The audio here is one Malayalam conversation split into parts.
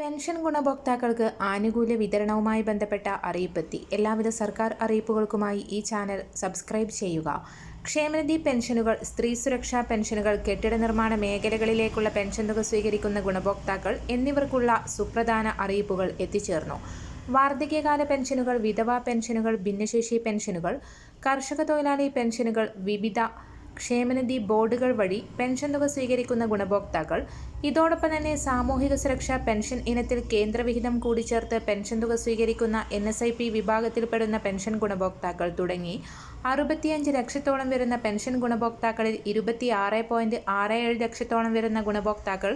പെൻഷൻ ഗുണഭോക്താക്കൾക്ക് ആനുകൂല്യ വിതരണവുമായി ബന്ധപ്പെട്ട അറിയിപ്പെത്തി. എല്ലാവിധ സർക്കാർ അറിയിപ്പുകൾക്കുമായി ഈ ചാനൽ സബ്സ്ക്രൈബ് ചെയ്യുക. ക്ഷേമനിധി പെൻഷനുകൾ സ്ത്രീ സുരക്ഷാ പെൻഷനുകൾ കെട്ടിട നിർമ്മാണ മേഖലകളിലേക്കുള്ള പെൻഷൻ തുക സ്വീകരിക്കുന്ന ഗുണഭോക്താക്കൾ എന്നിവർക്കുള്ള സുപ്രധാന അറിയിപ്പുകൾ എത്തിച്ചേർന്നു. വാർദ്ധക്യകാല പെൻഷനുകൾ വിധവാ പെൻഷനുകൾ ഭിന്നശേഷി പെൻഷനുകൾ കർഷക തൊഴിലാളി പെൻഷനുകൾ വിവിധ ക്ഷേമനിധി ബോർഡുകൾ വഴി പെൻഷൻ തുക സ്വീകരിക്കുന്ന ഗുണഭോക്താക്കൾ. ഇതോടൊപ്പം തന്നെ സാമൂഹിക സുരക്ഷാ പെൻഷൻ ഇനത്തിൽ കേന്ദ്രവിഹിതം കൂടി ചേർത്ത് പെൻഷൻ തുക സ്വീകരിക്കുന്ന എൻ എസ് ഐ പി വിഭാഗത്തിൽപ്പെടുന്ന പെൻഷൻ ഗുണഭോക്താക്കൾ തുടങ്ങി അറുപത്തിയഞ്ച് ലക്ഷത്തോളം വരുന്ന പെൻഷൻ ഗുണഭോക്താക്കളിൽ ഇരുപത്തി ആറ് പോയിന്റ് ആറ് ഏഴ് ലക്ഷത്തോളം വരുന്ന ഗുണഭോക്താക്കൾ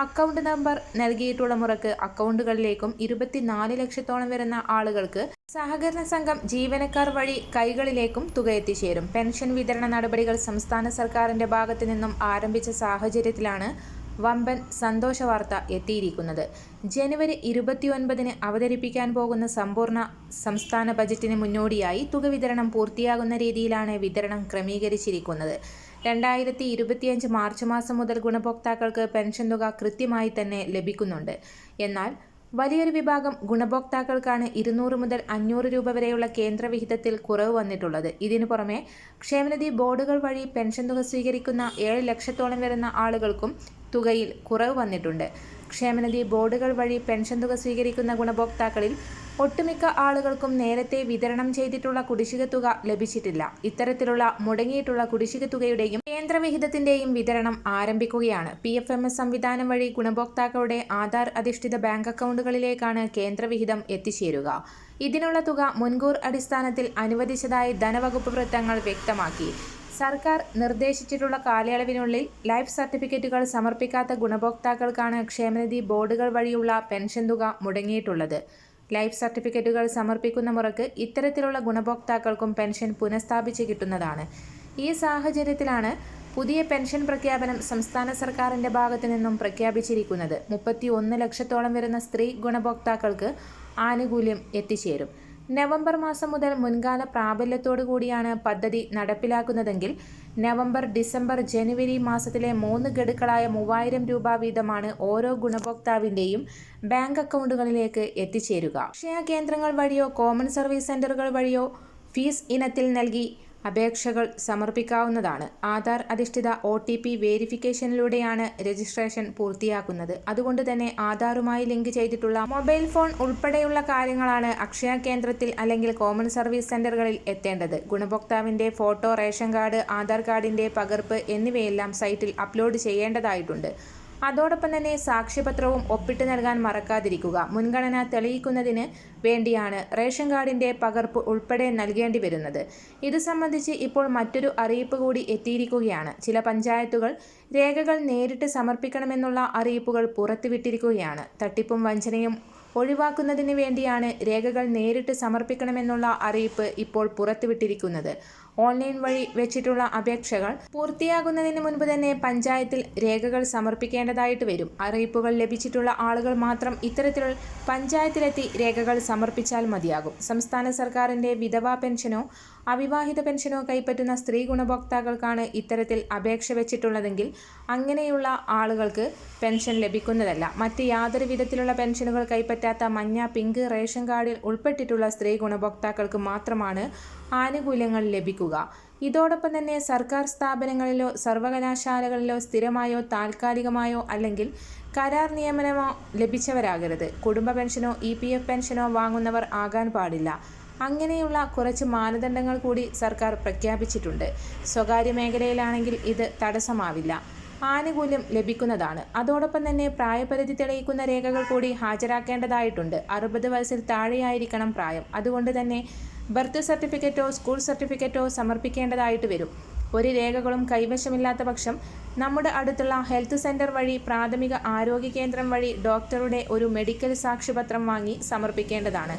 അക്കൗണ്ട് നമ്പർ നൽകിയിട്ടുള്ള മുറക്ക് അക്കൗണ്ടുകളിലേക്കും ഇരുപത്തിനാല് ലക്ഷത്തോളം വരുന്ന ആളുകൾക്ക് സഹകരണ സംഘം ജീവനക്കാർ വഴി കൈകളിലേക്കും തുക എത്തിച്ചേരും. പെൻഷൻ വിതരണ നടപടികൾ സംസ്ഥാന സർക്കാരിന്റെ ഭാഗത്തു നിന്നും ആരംഭിച്ച സാഹചര്യത്തിലാണ് വമ്പൻ സന്തോഷ വാർത്ത എത്തിയിരിക്കുന്നത്. ജനുവരി ഇരുപത്തിയൊൻപതിന് അവതരിപ്പിക്കാൻ പോകുന്ന സമ്പൂർണ സംസ്ഥാന ബജറ്റിന് മുന്നോടിയായി തുക വിതരണം പൂർത്തിയാകുന്ന രീതിയിലാണ് വിതരണം ക്രമീകരിച്ചിരിക്കുന്നത്. രണ്ടായിരത്തി ഇരുപത്തിയഞ്ച് മാർച്ച് മാസം മുതൽ ഗുണഭോക്താക്കൾക്ക് പെൻഷൻ തുക കൃത്യമായി തന്നെ ലഭിക്കുന്നുണ്ട്. എന്നാൽ വലിയൊരു വിഭാഗം ഗുണഭോക്താക്കൾക്കാണ് ഇരുന്നൂറ് മുതൽ അഞ്ഞൂറ് രൂപ വരെയുള്ള കേന്ദ്രവിഹിതത്തിൽ കുറവ് വന്നിട്ടുള്ളത്. ഇതിനു പുറമെ ക്ഷേമനിധി ബോർഡുകൾ വഴി പെൻഷൻ തുക സ്വീകരിക്കുന്ന ഏഴ് ലക്ഷത്തോളം വരുന്ന ആളുകൾക്കും തുകയിൽ കുറവ് വന്നിട്ടുണ്ട്. ക്ഷേമനിധി ബോർഡുകൾ വഴി പെൻഷൻ തുക സ്വീകരിക്കുന്ന ഗുണഭോക്താക്കളിൽ ഒട്ടുമിക്ക ആളുകൾക്കും നേരത്തെ വിതരണം ചെയ്തിട്ടുള്ള കുടിശ്ശിക തുക ലഭിച്ചിട്ടില്ല. ഇത്തരത്തിലുള്ള മുടങ്ങിയിട്ടുള്ള കുടിശ്ശിക തുകയുടെയും കേന്ദ്രവിഹിതത്തിന്റെയും വിതരണം ആരംഭിക്കുകയാണ്. പി എഫ് എം എസ് സംവിധാനം വഴി ഗുണഭോക്താക്കളുടെ ആധാർ അധിഷ്ഠിത ബാങ്ക് അക്കൗണ്ടുകളിലേക്കാണ് കേന്ദ്രവിഹിതം എത്തിച്ചേരുക. ഇതിനുള്ള തുക മുൻകൂർ അടിസ്ഥാനത്തിൽ അനുവദിച്ചതായി ധനവകുപ്പ് വൃത്തങ്ങൾ വ്യക്തമാക്കി. സർക്കാർ നിർദ്ദേശിച്ചിട്ടുള്ള കാലയളവിനുള്ളിൽ ലൈഫ് സർട്ടിഫിക്കറ്റുകൾ സമർപ്പിക്കാത്ത ഗുണഭോക്താക്കൾക്കാണ് ക്ഷേമനിധി ബോർഡുകൾ വഴിയുള്ള പെൻഷൻ തുക മുടങ്ങിയിട്ടുള്ളത്. ലൈഫ് സർട്ടിഫിക്കറ്റുകൾ സമർപ്പിക്കുന്ന മുറക്ക് ഇത്തരത്തിലുള്ള ഗുണഭോക്താക്കൾക്കും പെൻഷൻ പുനഃസ്ഥാപിച്ച് കിട്ടുന്നതാണ്. ഈ സാഹചര്യത്തിലാണ് പുതിയ പെൻഷൻ പ്രഖ്യാപനം സംസ്ഥാന സർക്കാരിന്റെ ഭാഗത്തു നിന്നും പ്രഖ്യാപിച്ചിരിക്കുന്നത്. മുപ്പത്തി ഒന്ന് ലക്ഷത്തോളം വരുന്ന സ്ത്രീ ഗുണഭോക്താക്കൾക്ക് ആനുകൂല്യം എത്തിച്ചേരും. നവംബർ മാസം മുതൽ മുൻകാല പ്രാബല്യത്തോടു കൂടിയാണ് പദ്ധതി നടപ്പിലാക്കുന്നതെങ്കിൽ നവംബർ ഡിസംബർ ജനുവരി മാസത്തിലെ മൂന്ന് ഗഡുക്കളായ മൂവായിരം രൂപ വീതമാണ് ഓരോ ഗുണഭോക്താവിന്റെയും ബാങ്ക് അക്കൗണ്ടുകളിലേക്ക് എത്തിച്ചേരുക. അക്ഷയ കേന്ദ്രങ്ങൾ വഴിയോ കോമൺ സർവീസ് സെന്ററുകൾ വഴിയോ ഫീസ് ഇനത്തിൽ നൽകി അപേക്ഷകൾ സമർപ്പിക്കാവുന്നതാണ്. ആധാർ അധിഷ്ഠിത ഒ ടി പി വേരിഫിക്കേഷനിലൂടെയാണ് രജിസ്ട്രേഷൻ പൂർത്തിയാക്കുന്നത്. അതുകൊണ്ട് തന്നെ ആധാറുമായി ലിങ്ക് ചെയ്തിട്ടുള്ള മൊബൈൽ ഫോൺ ഉൾപ്പെടെയുള്ള കാര്യങ്ങളാണ് അക്ഷയ കേന്ദ്രത്തിൽ അല്ലെങ്കിൽ കോമൺ സർവീസ് സെന്ററുകളിൽ എത്തേണ്ടത്. ഗുണഭോക്താവിന്റെ ഫോട്ടോ റേഷൻ കാർഡ് ആധാർ കാർഡിന്റെ പകർപ്പ് എന്നിവയെല്ലാം സൈറ്റിൽ അപ്ലോഡ് ചെയ്യേണ്ടതായിട്ടുണ്ട്. അതോടൊപ്പം തന്നെ സാക്ഷ്യപത്രവും ഒപ്പിട്ട് നൽകാൻ മറക്കാതിരിക്കുക. മുൻഗണന തെളിയിക്കുന്നതിന് വേണ്ടിയാണ് റേഷൻ കാർഡിന്റെ പകർപ്പ് ഉൾപ്പെടെ നൽകേണ്ടി വരുന്നത്. ഇത് സംബന്ധിച്ച് ഇപ്പോൾ മറ്റൊരു അറിയിപ്പ് കൂടി എത്തിയിരിക്കുകയാണ്. ചില പഞ്ചായത്തുകൾ രേഖകൾ നേരിട്ട് സമർപ്പിക്കണമെന്നുള്ള അറിയിപ്പുകൾ പുറത്തുവിട്ടിരിക്കുകയാണ്. തട്ടിപ്പും വഞ്ചനയും ഒഴിവാക്കുന്നതിന് വേണ്ടിയാണ് രേഖകൾ നേരിട്ട് സമർപ്പിക്കണമെന്നുള്ള അറിയിപ്പ് ഇപ്പോൾ പുറത്തുവിട്ടിരിക്കുന്നത്. ഓൺലൈൻ വഴി വെച്ചിട്ടുള്ള അപേക്ഷകൾ പൂർത്തിയാകുന്നതിന് മുൻപ് തന്നെ പഞ്ചായത്തിൽ രേഖകൾ സമർപ്പിക്കേണ്ടതായിട്ട് വരും. അറിയിപ്പുകൾ ലഭിച്ചിട്ടുള്ള ആളുകൾ മാത്രം ഇത്തരത്തിലുള്ള പഞ്ചായത്തിലെത്തി രേഖകൾ സമർപ്പിച്ചാൽ മതിയാകും. സംസ്ഥാന സർക്കാരിന്റെ വിധവാ പെൻഷനോ അവിവാഹിത പെൻഷനോ കൈപ്പറ്റുന്ന സ്ത്രീ ഗുണഭോക്താക്കൾക്കാണ് ഇത്തരത്തിൽ അപേക്ഷ വെച്ചിട്ടുള്ളതെങ്കിൽ അങ്ങനെയുള്ള ആളുകൾക്ക് പെൻഷൻ ലഭിക്കുന്നതല്ല. മറ്റ് യാതൊരു വിധത്തിലുള്ള പെൻഷനുകൾ കൈപ്പറ്റാത്ത മഞ്ഞ പിങ്ക് റേഷൻ കാർഡിൽ ഉൾപ്പെട്ടിട്ടുള്ള സ്ത്രീ ഗുണഭോക്താക്കൾക്ക് മാത്രമാണ് ആനുകൂല്യങ്ങൾ ലഭിക്കുക. ഇതോടൊപ്പം തന്നെ സർക്കാർ സ്ഥാപനങ്ങളിലോ സർവകലാശാലകളിലോ സ്ഥിരമായോ താൽക്കാലികമായോ അല്ലെങ്കിൽ കരാർ നിയമനമോ ലഭിച്ചവരാകരുത്. കുടുംബ പെൻഷനോ ഇ പി എഫ് പെൻഷനോ വാങ്ങുന്നവർ ആകാൻ പാടില്ല. അങ്ങനെയുള്ള കുറച്ച് മാനദണ്ഡങ്ങൾ കൂടി സർക്കാർ പ്രഖ്യാപിച്ചിട്ടുണ്ട്. സ്വകാര്യ മേഖലയിലാണെങ്കിൽ ഇത് തടസ്സമാവില്ല. ആനുകൂല്യം ലഭിക്കുന്നതാണ്. അതോടൊപ്പം തന്നെ പ്രായപരിധി തെളിയിക്കുന്ന രേഖകൾ കൂടി ഹാജരാക്കേണ്ടതായിട്ടുണ്ട്. അറുപത് വയസ്സിൽ താഴെയായിരിക്കണം പ്രായം. അതുകൊണ്ട് തന്നെ ബർത്ത് സർട്ടിഫിക്കറ്റോ സ്കൂൾ സർട്ടിഫിക്കറ്റോ സമർപ്പിക്കേണ്ടതായിട്ട് വരും. ഒരു രേഖകളും കൈവശമില്ലാത്ത പക്ഷം നമ്മുടെ അടുത്തുള്ള ഹെൽത്ത് സെന്റർ വഴി പ്രാഥമിക ആരോഗ്യ കേന്ദ്രം വഴി ഡോക്ടറുടെ ഒരു മെഡിക്കൽ സാക്ഷ്യപത്രം വാങ്ങി സമർപ്പിക്കേണ്ടതാണ്.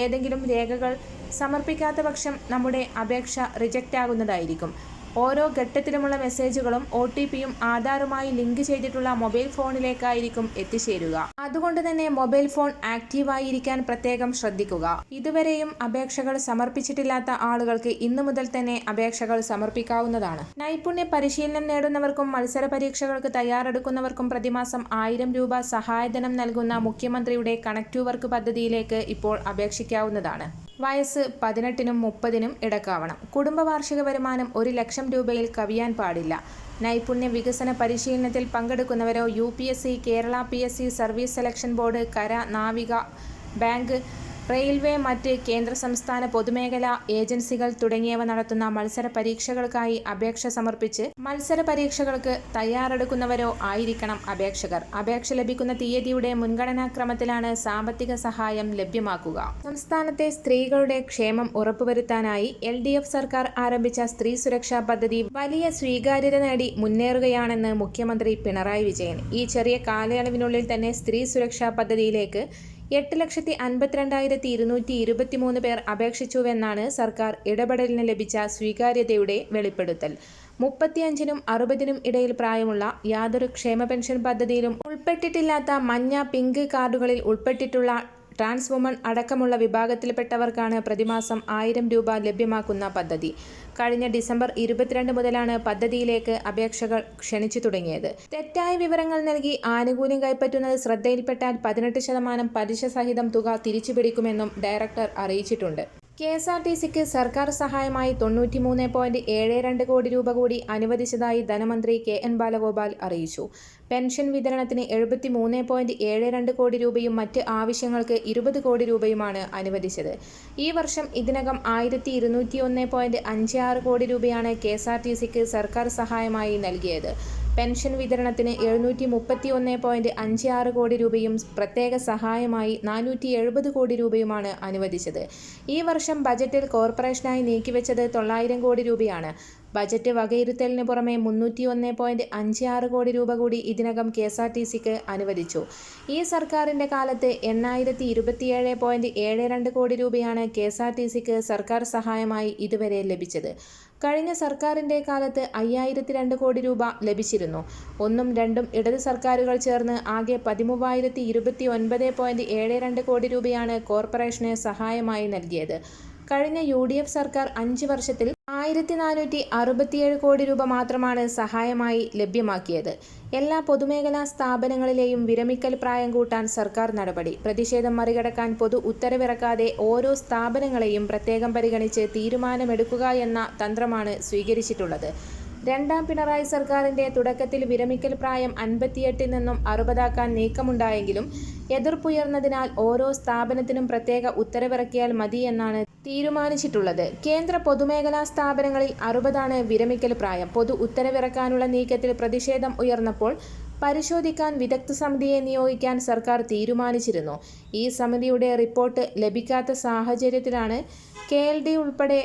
ഏതെങ്കിലും രേഖകൾ സമർപ്പിക്കാത്ത പക്ഷം നമ്മുടെ അപേക്ഷ റിജക്റ്റ് ആകുന്നതായിരിക്കും ഓരോ ഘട്ടത്തിലുമുള്ള മെസ്സേജുകളും ഒ ടി പിയും ആധാറുമായി ലിങ്ക് ചെയ്തിട്ടുള്ള മൊബൈൽ ഫോണിലേക്കായിരിക്കും എത്തിച്ചേരുക. അതുകൊണ്ട് തന്നെ മൊബൈൽ ഫോൺ ആക്റ്റീവായിരിക്കാൻ പ്രത്യേകം ശ്രദ്ധിക്കുക. ഇതുവരെയും അപേക്ഷകൾ സമർപ്പിച്ചിട്ടില്ലാത്ത ആളുകൾക്ക് ഇന്നു മുതൽ തന്നെ അപേക്ഷകൾ സമർപ്പിക്കാവുന്നതാണ്. നൈപുണ്യ പരിശീലനം നേടുന്നവർക്കും മത്സര പരീക്ഷകൾക്ക് തയ്യാറെടുക്കുന്നവർക്കും പ്രതിമാസം ആയിരം രൂപ സഹായധനം നൽകുന്ന മുഖ്യമന്ത്രിയുടെ കണക്ട് വർക്ക് പദ്ധതിയിലേക്ക് ഇപ്പോൾ അപേക്ഷിക്കാവുന്നതാണ്. വയസ്സ് പതിനെട്ടിനും മുപ്പതിനും ഇടക്കാവണം. കുടുംബ വാർഷിക വരുമാനം ഒരു ലക്ഷം രൂപയിൽ കവിയാൻ പാടില്ല. നൈപുണ്യ വികസന പരിശീലനത്തിൽ പങ്കെടുക്കുന്നവരോ U P S C Kerala P S C service selection board കര നാവിക ബാങ്ക് റെയിൽവേ മറ്റ് കേന്ദ്ര സംസ്ഥാന പൊതുമേഖലാ ഏജൻസികൾ തുടങ്ങിയവ നടത്തുന്ന മത്സര പരീക്ഷകൾക്കായി അപേക്ഷ സമർപ്പിച്ച് മത്സര പരീക്ഷകൾക്ക് തയ്യാറെടുക്കുന്നവരോ ആയിരിക്കണം അപേക്ഷകർ. അപേക്ഷ ലഭിക്കുന്ന തീയതിയുടെ മുൻഗണനാക്രമത്തിലാണ് സാമ്പത്തിക സഹായം ലഭ്യമാക്കുക. സംസ്ഥാനത്തെ സ്ത്രീകളുടെ ക്ഷേമം ഉറപ്പുവരുത്താനായി എൽ ഡി എഫ് സർക്കാർ ആരംഭിച്ച സ്ത്രീ സുരക്ഷാ പദ്ധതി വലിയ സ്വീകാര്യത നേടി മുന്നേറുകയാണെന്ന് മുഖ്യമന്ത്രി പിണറായി വിജയൻ. ഈ ചെറിയ കാലയളവിനുള്ളിൽ തന്നെ സ്ത്രീ സുരക്ഷാ പദ്ധതിയിലേക്ക് എട്ട് ലക്ഷത്തി അൻപത്തിരണ്ടായിരത്തി ഇരുന്നൂറ്റി ഇരുപത്തിമൂന്ന് പേർ അപേക്ഷിച്ചുവെന്നാണ് സർക്കാർ ഇടപെടലിന് ലഭിച്ച സ്വീകാര്യതയുടെ വെളിപ്പെടുത്തൽ. മുപ്പത്തിയഞ്ചിനും അറുപതിനും ഇടയിൽ പ്രായമുള്ള യാതൊരു ക്ഷേമ പെൻഷൻ പദ്ധതിയിലും ഉൾപ്പെട്ടിട്ടില്ലാത്ത മഞ്ഞ പിങ്ക് കാർഡുകളിൽ ഉൾപ്പെട്ടിട്ടുള്ള ട്രാൻസ് വുമൺ അടക്കമുള്ള വിഭാഗത്തിൽപ്പെട്ടവർക്കാണ് പ്രതിമാസം ആയിരം രൂപ ലഭ്യമാക്കുന്ന പദ്ധതി. കഴിഞ്ഞ ഡിസംബർ ഇരുപത്തിരണ്ട് മുതലാണ് പദ്ധതിയിലേക്ക് അപേക്ഷകൾ ക്ഷണിച്ചു തുടങ്ങിയത്. തെറ്റായ വിവരങ്ങൾ നൽകി ആനുകൂല്യം കൈപ്പറ്റുന്നത് ശ്രദ്ധയിൽപ്പെട്ടാൽ പതിനെട്ട് ശതമാനം പലിശ സഹിതം തുക തിരിച്ചുപിടിക്കുമെന്നും ഡയറക്ടർ അറിയിച്ചിട്ടുണ്ട്. കെ എസ് ആർ ടി സിക്ക് സർക്കാർ സഹായമായി തൊണ്ണൂറ്റിമൂന്ന് പോയിന്റ് ഏഴ് രണ്ട് കോടി രൂപ കൂടി അനുവദിച്ചതായി ധനമന്ത്രി കെ എൻ ബാലഗോപാൽ അറിയിച്ചു. പെൻഷൻ വിതരണത്തിന് എഴുപത്തി മൂന്ന് പോയിന്റ് ഏഴ് രണ്ട് കോടി രൂപയും മറ്റ് ആവശ്യങ്ങൾക്ക് ഇരുപത് കോടി രൂപയുമാണ് അനുവദിച്ചത്. ഈ വർഷം ഇതിനകം ആയിരത്തി ഇരുന്നൂറ്റി ഒന്ന് പോയിന്റ് അഞ്ച് ആറ് കോടി രൂപയാണ് കെ എസ് ആർ ടി സിക്ക് സർക്കാർ സഹായമായി നൽകിയത്. പെൻഷൻ വിതരണത്തിന് എഴുന്നൂറ്റി മുപ്പത്തി ഒന്ന് പോയിന്റ് അഞ്ച് ആറ് കോടി രൂപയും പ്രത്യേക സഹായമായി നാനൂറ്റി എഴുപത് കോടി രൂപയുമാണ് അനുവദിച്ചത്. ഈ വർഷം ബജറ്റിൽ കോർപ്പറേഷനായി നീക്കിവെച്ചത് തൊള്ളായിരം കോടി രൂപയാണ്. ബജറ്റ് വകയിരുത്തലിന് പുറമെ മുന്നൂറ്റി ഒന്ന് പോയിന്റ് അഞ്ച് ആറ് കോടി രൂപ കൂടി ഇതിനകം കെ എസ് ആർ ടി സിക്ക് അനുവദിച്ചു. ഈ സർക്കാരിന്റെ കാലത്ത് എണ്ണായിരത്തി ഇരുപത്തിയേഴ് പോയിന്റ് ഏഴ് രണ്ട് കോടി രൂപയാണ് കെ എസ് ആർ ടി സിക്ക് സർക്കാർ സഹായമായി ഇതുവരെ ലഭിച്ചത്. കഴിഞ്ഞ സർക്കാരിന്റെ കാലത്ത് അയ്യായിരത്തി രണ്ട് കോടി രൂപ ലഭിച്ചിരുന്നു. ഒന്നും രണ്ടും ഇടത് സർക്കാരുകൾ ചേർന്ന് ആകെ പതിമൂവായിരത്തി ഇരുപത്തി ഒൻപത് പോയിന്റ് ഏഴ് രണ്ട് കോടി രൂപയാണ് കോർപ്പറേഷന് സഹായമായി നൽകിയത്. കഴിഞ്ഞ യു ഡി എഫ് സർക്കാർ അഞ്ച് വർഷത്തിൽ ആയിരത്തി നാനൂറ്റി അറുപത്തിയേഴ് കോടി രൂപ മാത്രമാണ് സഹായമായി ലഭ്യമാക്കിയത്. എല്ലാ പൊതുമേഖലാ സ്ഥാപനങ്ങളിലെയും വിരമിക്കൽ പ്രായം കൂട്ടാൻ സർക്കാർ നടപടി. പ്രതിഷേധം മറികടക്കാൻ പൊതു ഉത്തരവിറക്കാതെ ഓരോ സ്ഥാപനങ്ങളെയും പ്രത്യേകം പരിഗണിച്ച് തീരുമാനമെടുക്കുക എന്ന തന്ത്രമാണ് സ്വീകരിച്ചിട്ടുള്ളത്. രണ്ടാം പിണറായി സർക്കാരിന്റെ തുടക്കത്തിൽ വിരമിക്കൽ പ്രായം അൻപത്തിയെട്ടിൽ നിന്നും അറുപതാക്കാൻ നീക്കമുണ്ടായെങ്കിലും എതിർപ്പുയർന്നതിനാൽ ഓരോ സ്ഥാപനത്തിനും പ്രത്യേക ഉത്തരവിറക്കിയാൽ മതിയെന്നാണ് തീരുമാനിച്ചിട്ടുള്ളത്. കേന്ദ്ര പൊതുമേഖലാ സ്ഥാപനങ്ങളിൽ അറുപതാണ് വിരമിക്കൽ പ്രായം. പൊതു ഉത്തരവിറക്കാനുള്ള നീക്കത്തിൽ പ്രതിഷേധം ഉയർന്നപ്പോൾ പരിശോധിക്കാൻ വിദഗ്ധ സമിതിയെ നിയോഗിക്കാൻ സർക്കാർ തീരുമാനിച്ചിരുന്നു. ഈ സമിതിയുടെ റിപ്പോർട്ട് ലഭിക്കാത്ത സാഹചര്യത്തിലാണ് കെ ഉൾപ്പെടെ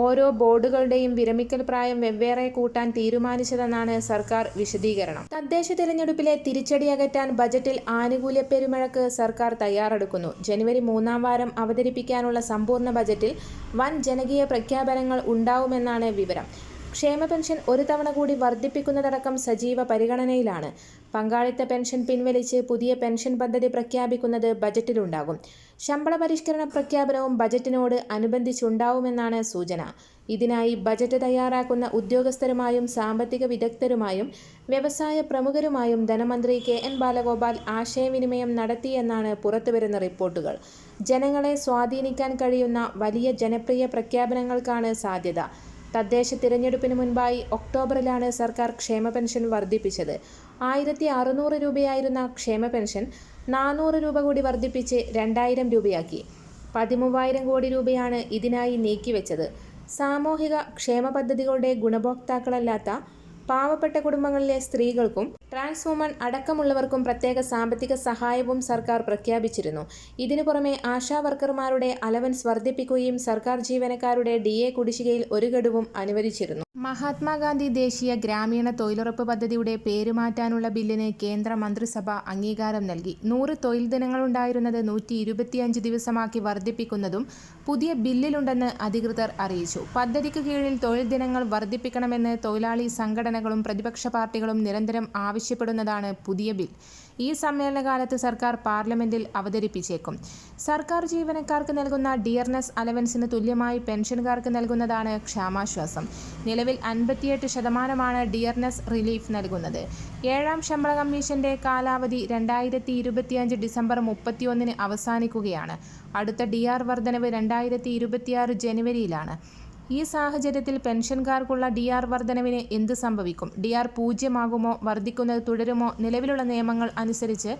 ഓരോ ബോർഡുകളുടെയും വിരമിക്കൽ പ്രായം വെവ്വേറെ കൂട്ടാൻ തീരുമാനിച്ചതെന്നാണ് സർക്കാർ വിശദീകരണം. തദ്ദേശ തിരഞ്ഞെടുപ്പിലെ തിരിച്ചടി അകറ്റാൻ ബജറ്റിൽ ആനുകൂല്യ പെരുമഴക്ക് സർക്കാർ തയ്യാറെടുക്കുന്നു. ജനുവരി മൂന്നാം വാരം അവതരിപ്പിക്കാനുള്ള സമ്പൂർണ ബജറ്റിൽ വൻ ജനകീയ പ്രഖ്യാപനങ്ങൾ ഉണ്ടാവുമെന്നാണ് വിവരം. ക്ഷേമ പെൻഷൻ ഒരു തവണ കൂടി വർദ്ധിപ്പിക്കുന്നതടക്കം സജീവ പരിഗണനയിലാണ്. പങ്കാളിത്ത പെൻഷൻ പിൻവലിച്ച് പുതിയ പെൻഷൻ പദ്ധതി പ്രഖ്യാപിക്കുന്നത് ബജറ്റിലുണ്ടാകും. ശമ്പള പരിഷ്കരണ പ്രഖ്യാപനവും ബജറ്റിനോട് അനുബന്ധിച്ചുണ്ടാവുമെന്നാണ് സൂചന. ഇതിനായി ബജറ്റ് തയ്യാറാക്കുന്ന ഉദ്യോഗസ്ഥരുമായും സാമ്പത്തിക വിദഗ്ധരുമായും വ്യവസായ പ്രമുഖരുമായും ധനമന്ത്രി കെ എൻ ബാലഗോപാൽ ആശയവിനിമയം നടത്തിയെന്നാണ് പുറത്തുവരുന്ന റിപ്പോർട്ടുകൾ. ജനങ്ങളെ സ്വാധീനിക്കാൻ കഴിയുന്ന വലിയ ജനപ്രിയ പ്രഖ്യാപനങ്ങൾക്കാണ് സാധ്യത. തദ്ദേശ തിരഞ്ഞെടുപ്പിന് മുൻപായി ഒക്ടോബറിലാണ് സർക്കാർ ക്ഷേമ പെൻഷൻ വർദ്ധിപ്പിച്ചത്. ആയിരത്തി അറുന്നൂറ് രൂപയായിരുന്ന ക്ഷേമ പെൻഷൻ നാനൂറ് രൂപ കൂടി വർദ്ധിപ്പിച്ച് രണ്ടായിരം രൂപയാക്കി. പതിമൂവായിരം കോടി രൂപയാണ് ഇതിനായി നീക്കിവെച്ചത്. സാമൂഹിക ക്ഷേമ പദ്ധതികളുടെ ഗുണഭോക്താക്കളല്ലാത്ത പാവപ്പെട്ട കുടുംബങ്ങളിലെ സ്ത്രീകൾക്കും ട്രാൻസ് വുമൺ അടക്കമുള്ളവർക്കും പ്രത്യേക സാമ്പത്തിക സഹായവും സർക്കാർ പ്രഖ്യാപിച്ചിരുന്നു. ഇതിനു പുറമെ ആശാ വർക്കർമാരുടെ അലവൻസ് വർദ്ധിപ്പിക്കുകയും സർക്കാർ ജീവനക്കാരുടെ ഡി എ കുടിശ്ശികയിൽ ഒരു ഗഡുവും അനുവദിച്ചിരുന്നു. മഹാത്മാഗാന്ധി ദേശീയ ഗ്രാമീണ തൊഴിലുറപ്പ് പദ്ധതിയുടെ പേരുമാറ്റാനുള്ള ബില്ലിന് കേന്ദ്ര മന്ത്രിസഭ അംഗീകാരം നൽകി. നൂറ് തൊഴിൽ ദിനങ്ങളുണ്ടായിരുന്നത് നൂറ്റി ഇരുപത്തിയഞ്ച് ദിവസമാക്കി വർദ്ധിപ്പിക്കുന്നതും പുതിയ ബില്ലിലുണ്ടെന്ന് അധികൃതർ അറിയിച്ചു. പദ്ധതിക്ക് കീഴിൽ തൊഴിൽ ദിനങ്ങൾ വർദ്ധിപ്പിക്കണമെന്ന് തൊഴിലാളി സംഘടനകളും പ്രതിപക്ഷ പാർട്ടികളും നിരന്തരം ആവശ്യപ്പെടുന്നതാണ് പുതിയ ബിൽ. ഈ സമ്മേളനകാലത്ത് സർക്കാർ പാർലമെന്റിൽ അവതരിപ്പിച്ചേക്കും. സർക്കാർ ജീവനക്കാർക്ക് നൽകുന്ന ഡിയർനെസ് അലവൻസിന് തുല്യമായി പെൻഷൻകാർക്ക് നൽകുന്നതാണ് ക്ഷാമാശ്വാസം. നിലവിൽ അൻപത്തിയെട്ട് ശതമാനമാണ് ഡിയർനെസ് റിലീഫ് നൽകുന്നത്. ഏഴാം ശമ്പള കമ്മീഷന്റെ കാലാവധി രണ്ടായിരത്തി ഇരുപത്തിയഞ്ച് ഡിസംബർ മുപ്പത്തിയൊന്നിന് അവസാനിക്കുകയാണ്. അടുത്ത ഡി ആർ വർധനവ് രണ്ടായിരത്തി ഇരുപത്തിയാറ് ജനുവരിയിലാണ്. ഈ സാഹചര്യത്തിൽ പെൻഷൻകാർക്കുള്ള ഡി ആർ വർധനവിന് എന്ത് സംഭവിക്കും? ഡി ആർ പൂജ്യമാകുമോ? വർദ്ധിക്കുന്നത് തുടരുമോ? നിലവിലുള്ള നിയമങ്ങൾ അനുസരിച്ച്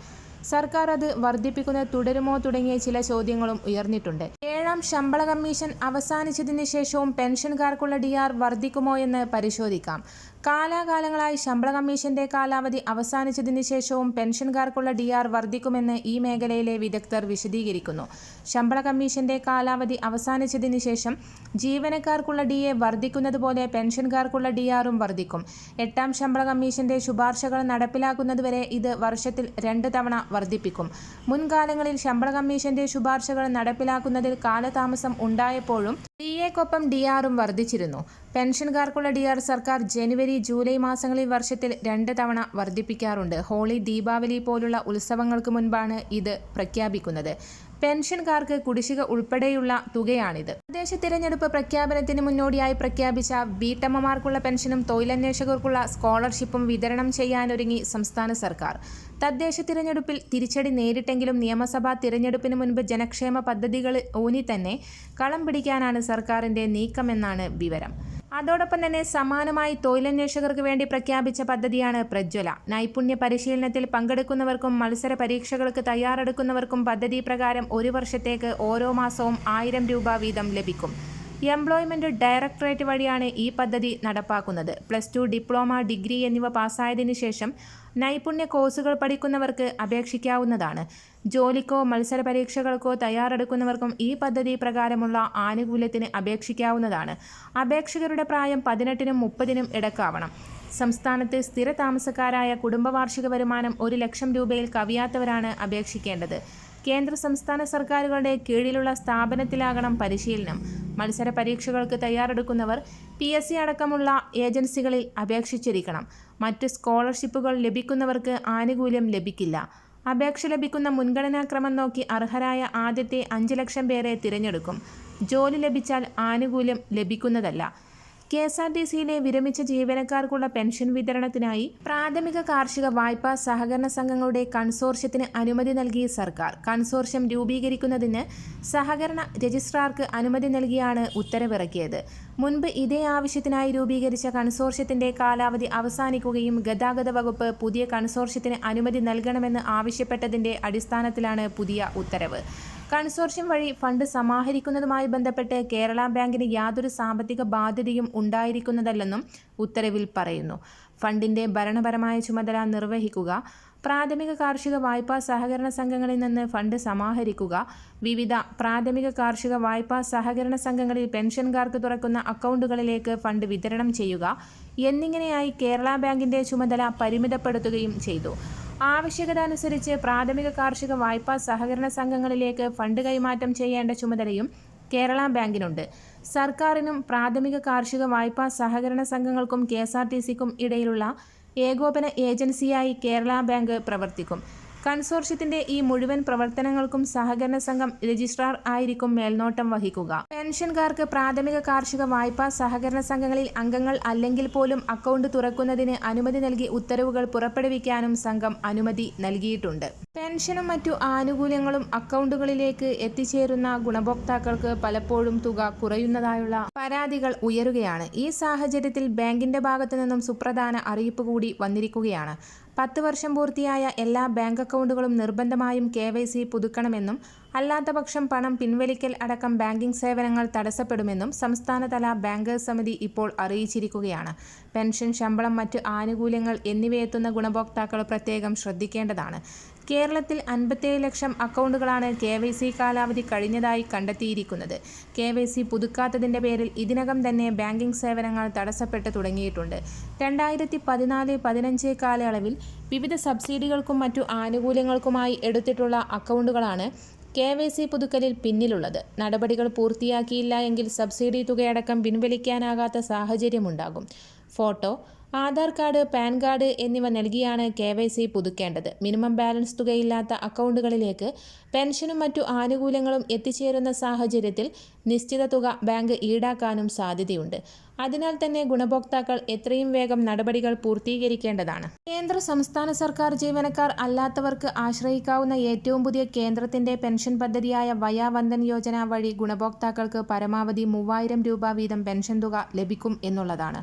സർക്കാർ അത് വർദ്ധിപ്പിക്കുന്നത് തുടരുമോ തുടങ്ങിയ ചില ചോദ്യങ്ങളും ഉയർന്നിട്ടുണ്ട്. ഏഴാം ശമ്പള കമ്മീഷൻ അവസാനിച്ചതിന് ശേഷവും പെൻഷൻകാർക്കുള്ള ഡി ആർ വർദ്ധിക്കുമോ എന്ന് പരിശോധിക്കാം. കാലാകാലങ്ങളായി ശമ്പള കമ്മീഷന്റെ കാലാവധി അവസാനിച്ചതിന് ശേഷവും പെൻഷൻകാർക്കുള്ള ഡി ആർ വർദ്ധിക്കുമെന്ന് ഈ മേഖലയിലെ വിദഗ്ധർ വിശദീകരിക്കുന്നു. ശമ്പള കമ്മീഷന്റെ കാലാവധി അവസാനിച്ചതിന് ശേഷം ജീവനക്കാർക്കുള്ള ഡി എ വർദ്ധിക്കുന്നതുപോലെ പെൻഷൻകാർക്കുള്ള ഡി ആറും വർദ്ധിക്കും. എട്ടാം ശമ്പള കമ്മീഷന്റെ ശുപാർശകൾ നടപ്പിലാക്കുന്നതുവരെ ഇത് വർഷത്തിൽ രണ്ട് തവണ വർദ്ധിപ്പിക്കും. മുൻകാലങ്ങളിൽ ശമ്പള കമ്മീഷന്റെ ശുപാർശകൾ നടപ്പിലാക്കുന്നതിൽ കാലതാമസം ഉണ്ടായപ്പോഴും ഡി എക്കൊപ്പം ഡി ആറും വർദ്ധിച്ചിരുന്നു. പെൻഷൻകാർക്കുള്ള ഡി ആർ സർക്കാർ ജനുവരി ജൂലൈ മാസങ്ങളിൽ വർഷത്തിൽ രണ്ട് തവണ വർദ്ധിപ്പിക്കാറുണ്ട്. ഹോളി ദീപാവലി പോലുള്ള ഉത്സവങ്ങൾക്ക് മുൻപാണ് ഇത് പ്രഖ്യാപിക്കുന്നത്. പെൻഷൻകാർക്ക് കുടിശ്ശിക ഉൾപ്പെടെയുള്ള തുകയാണിത്. തദ്ദേശ തിരഞ്ഞെടുപ്പ് പ്രഖ്യാപനത്തിന് മുന്നോടിയായി പ്രഖ്യാപിച്ച വീട്ടമ്മമാർക്കുള്ള പെൻഷനും തൊഴിലന്വേഷകർക്കുള്ള സ്കോളർഷിപ്പും വിതരണം ചെയ്യാനൊരുങ്ങി സംസ്ഥാന സർക്കാർ. തദ്ദേശ തിരഞ്ഞെടുപ്പിൽ തിരിച്ചടി നേരിട്ടെങ്കിലും നിയമസഭാ തിരഞ്ഞെടുപ്പിന് മുൻപ് ജനക്ഷേമ പദ്ധതികൾ ഊന്നി തന്നെ കളം പിടിക്കാനാണ് സർക്കാരിന്റെ നീക്കമെന്നാണ് വിവരം. അതോടൊപ്പം തന്നെ സമാനമായി തൊഴിലന്വേഷകർക്ക് വേണ്ടി പ്രഖ്യാപിച്ച പദ്ധതിയാണ് പ്രജ്വല. നൈപുണ്യ പരിശീലനത്തിൽ പങ്കെടുക്കുന്നവർക്കും മത്സര പരീക്ഷകൾക്ക് തയ്യാറെടുക്കുന്നവർക്കും പദ്ധതി പ്രകാരം ഒരു വർഷത്തേക്ക് ഓരോ മാസവും ആയിരം രൂപ വീതം ലഭിക്കും. എംപ്ലോയ്മെന്റ് ഡയറക്ടറേറ്റ് വഴിയാണ് ഈ പദ്ധതി നടപ്പാക്കുന്നത്. പ്ലസ് ടു ഡിപ്ലോമ ഡിഗ്രി എന്നിവ പാസ്സായതിനു ശേഷം നൈപുണ്യ കോഴ്സുകൾ പഠിക്കുന്നവർക്ക് അപേക്ഷിക്കാവുന്നതാണ്. ജോലിക്കോ മത്സര പരീക്ഷകൾക്കോ തയ്യാറെടുക്കുന്നവർക്കും ഈ പദ്ധതി പ്രകാരമുള്ള ആനുകൂല്യത്തിന് അപേക്ഷിക്കാവുന്നതാണ്. അപേക്ഷകരുടെ പ്രായം പതിനെട്ടിനും മുപ്പതിനും ഇടക്കാവണം. സംസ്ഥാനത്ത് സ്ഥിര താമസക്കാരായ കുടുംബവാർഷിക വരുമാനം ഒരു ലക്ഷം രൂപയിൽ കവിയാത്തവരാണ് അപേക്ഷിക്കേണ്ടത്. കേന്ദ്ര സംസ്ഥാന സർക്കാരുകളുടെ കീഴിലുള്ള സ്ഥാപനത്തിലാകണം പരിശീലനം. മത്സര പരീക്ഷകൾക്ക് തയ്യാറെടുക്കുന്നവർ പി എസ് സി അടക്കമുള്ള ഏജൻസികളിൽ അപേക്ഷിച്ചിരിക്കണം. മറ്റ് സ്കോളർഷിപ്പുകൾ ലഭിക്കുന്നവർക്ക് ആനുകൂല്യം ലഭിക്കില്ല. അപേക്ഷ ലഭിക്കുന്ന മുൻഗണനാക്രമം നോക്കി അർഹരായ ആദ്യത്തെ അഞ്ച് ലക്ഷം പേരെ തിരഞ്ഞെടുക്കും. ജോലി ലഭിച്ചാൽ ആനുകൂല്യം ലഭിക്കുന്നതല്ല. കെ എസ് ആർ ടി സിയിലെ വിരമിച്ച ജീവനക്കാർക്കുള്ള പെൻഷൻ വിതരണത്തിനായി പ്രാഥമിക കാർഷിക വായ്പാ സഹകരണ സംഘങ്ങളുടെ കൺസോർഷ്യത്തിന് അനുമതി നൽകി സർക്കാർ. കൺസോർഷ്യം രൂപീകരിക്കുന്നതിന് സഹകരണ രജിസ്ട്രാർക്ക് അനുമതി നൽകിയാണ് ഉത്തരവിറക്കിയത്. മുൻപ് ഇതേ ആവശ്യത്തിനായി രൂപീകരിച്ച കൺസോർഷ്യത്തിന്റെ കാലാവധി അവസാനിക്കുകയും ഗതാഗത വകുപ്പ് പുതിയ കൺസോർഷ്യത്തിന് അനുമതി നൽകണമെന്ന് ആവശ്യപ്പെട്ടതിന്റെ അടിസ്ഥാനത്തിലാണ് പുതിയ ഉത്തരവ്. കൺസോർഷ്യം വഴി ഫണ്ട് സമാഹരിക്കുന്നതുമായി ബന്ധപ്പെട്ട് കേരള ബാങ്കിന് യാതൊരു സാമ്പത്തിക ബാധ്യതയും ഉണ്ടായിരിക്കുന്നതല്ലെന്നും ഉത്തരവിൽ പറയുന്നു. ഫണ്ടിന്റെ ഭരണപരമായ ചുമതല നിർവഹിക്കുക പ്രാഥമിക കാർഷിക വായ്പാ സഹകരണ സംഘങ്ങളിൽ നിന്ന് ഫണ്ട് സമാഹരിക്കുക വിവിധ പ്രാഥമിക കാർഷിക വായ്പാ സഹകരണ സംഘങ്ങളിൽ പെൻഷൻകാർക്ക് തുറക്കുന്ന അക്കൗണ്ടുകളിലേക്ക് ഫണ്ട് വിതരണം ചെയ്യുക എന്നിങ്ങനെയായി കേരള ബാങ്കിന്റെ ചുമതല പരിമിതപ്പെടുത്തുകയും ചെയ്തു. ആവശ്യകത അനുസരിച്ച് പ്രാഥമിക കാർഷിക വായ്പാ സഹകരണ സംഘങ്ങളിലേക്ക് ഫണ്ട് കൈമാറ്റം ചെയ്യേണ്ട ചുമതലയും കേരള ബാങ്കിനുണ്ട്. സർക്കാരിനും പ്രാഥമിക കാർഷിക വായ്പാ സഹകരണ സംഘങ്ങൾക്കും കെ എസ് ആർ ടി സിക്കും ഇടയിലുള്ള ഏകോപന ഏജൻസിയായി കേരള ബാങ്ക് പ്രവർത്തിക്കും. കൺസോർഷ്യത്തിന്റെ ഈ മുഴുവൻ പ്രവർത്തനങ്ങൾക്കും സഹകരണ സംഘം രജിസ്ട്രാർ ആയിരിക്കും മേൽനോട്ടം വഹിക്കുക. പെൻഷൻകാർക്ക് പ്രാഥമിക കാർഷിക വായ്പാ സഹകരണ സംഘങ്ങളിൽ അംഗങ്ങൾ അല്ലെങ്കിൽ പോലും അക്കൗണ്ട് തുറക്കുന്നതിന് അനുമതി നൽകി ഉത്തരവുകൾ പുറപ്പെടുവിക്കാനും സംഘം അനുമതി നൽകിയിട്ടുണ്ട്. പെൻഷനും മറ്റു ആനുകൂല്യങ്ങളും അക്കൗണ്ടുകളിലേക്ക് എത്തിച്ചേരുന്ന ഗുണഭോക്താക്കൾക്ക് പലപ്പോഴും തുക കുറയുന്നതായുള്ള പരാതികൾ ഉയരുകയാണ്. ഈ സാഹചര്യത്തിൽ ബാങ്കിന്റെ ഭാഗത്തു നിന്നും സുപ്രധാന അറിയിപ്പ് കൂടി വന്നിരിക്കുകയാണ്. പത്ത് വർഷം പൂർത്തിയായ എല്ലാ ബാങ്ക് അക്കൗണ്ടുകളും നിർബന്ധമായും കെ വൈ സി പുതുക്കണമെന്നും അല്ലാത്തപക്ഷം പണം പിൻവലിക്കൽ അടക്കം ബാങ്കിംഗ് സേവനങ്ങൾ തടസ്സപ്പെടുമെന്നും സംസ്ഥാനതല ബാങ്കേഴ്സ് സമിതി ഇപ്പോൾ അറിയിച്ചിരിക്കുകയാണ്. പെൻഷൻ ശമ്പളം മറ്റ് ആനുകൂല്യങ്ങൾ എന്നിവയെത്തുന്ന ഗുണഭോക്താക്കൾ പ്രത്യേകം ശ്രദ്ധിക്കേണ്ടതാണ്. കേരളത്തിൽ അൻപത്തേഴ് ലക്ഷം അക്കൗണ്ടുകളാണ് കെ വൈ സി കാലാവധി കഴിഞ്ഞതായി കണ്ടെത്തിയിരിക്കുന്നത്. കെ വൈ സി പുതുക്കാത്തതിന്റെ പേരിൽ ഇതിനകം തന്നെ ബാങ്കിംഗ് സേവനങ്ങൾ തടസ്സപ്പെട്ട് തുടങ്ങിയിട്ടുണ്ട്. രണ്ടായിരത്തി പതിനാല് പതിനഞ്ച് കാലയളവിൽ വിവിധ സബ്സിഡികൾക്കും മറ്റു ആനുകൂല്യങ്ങൾക്കുമായി എടുത്തിട്ടുള്ള അക്കൗണ്ടുകളാണ് കെ വൈ സി പുതുക്കലിൽ പിന്നിലുള്ളത്. നടപടികൾ പൂർത്തിയാക്കിയില്ല എങ്കിൽ സബ്സിഡി തുകയടക്കം പിൻവലിക്കാനാകാത്ത സാഹചര്യമുണ്ടാകും. Photo Aadhaar card PAN card എന്നിവ നൽകിയാണ് കെ വൈ സി പുതുക്കേണ്ടത്. മിനിമം ബാലൻസ് തുകയില്ലാത്ത അക്കൗണ്ടുകളിലേക്ക് പെൻഷനും മറ്റു ആനുകൂല്യങ്ങളും എത്തിച്ചേരുന്ന സാഹചര്യത്തിൽ നിശ്ചിത തുക ബാങ്ക് ഈടാക്കാനും സാധ്യതയുണ്ട്. അതിനാൽ തന്നെ ഗുണഭോക്താക്കൾ എത്രയും വേഗം നടപടികൾ പൂർത്തീകരിക്കേണ്ടതാണ്. കേന്ദ്ര സംസ്ഥാന സർക്കാർ ജീവനക്കാർ അല്ലാത്തവർക്ക് ആശ്രയിക്കാവുന്ന ഏറ്റവും പുതിയ കേന്ദ്രത്തിന്റെ പെൻഷൻ പദ്ധതിയായ വയാവന്ദൻ യോജന വഴി ഗുണഭോക്താക്കൾക്ക് പരമാവധി മൂവായിരം രൂപ വീതം പെൻഷൻ തുക ലഭിക്കും എന്നുള്ളതാണ്.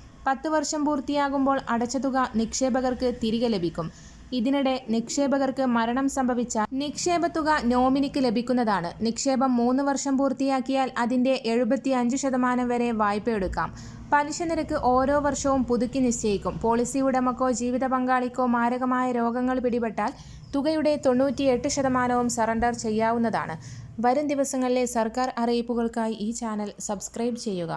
പത്ത് വർഷം പൂർത്തിയാകുമ്പോൾ അടച്ച തുക നിക്ഷേപകർക്ക് തിരികെ ലഭിക്കും. ഇതിനിടെ നിക്ഷേപകർക്ക് മരണം സംഭവിച്ച നിക്ഷേപ തുക നോമിനിക്ക് ലഭിക്കുന്നതാണ്. നിക്ഷേപം മൂന്ന് വർഷം പൂർത്തിയാക്കിയാൽ അതിന്റെ എഴുപത്തി അഞ്ച് ശതമാനം വരെ വായ്പ എടുക്കാം പലിശ നിരക്ക് ഓരോ വർഷവും പുതുക്കി നിശ്ചയിക്കും. പോളിസി ഉടമക്കോ ജീവിത പങ്കാളിക്കോ മാരകമായ രോഗങ്ങൾ പിടിപെട്ടാൽ തുകയുടെ തൊണ്ണൂറ്റിയെട്ട് ശതമാനവും സറണ്ടർ ചെയ്യാവുന്നതാണ്. വരും ദിവസങ്ങളിലെ സർക്കാർ അറിയിപ്പുകൾക്കായി ഈ ചാനൽ സബ്സ്ക്രൈബ് ചെയ്യുക.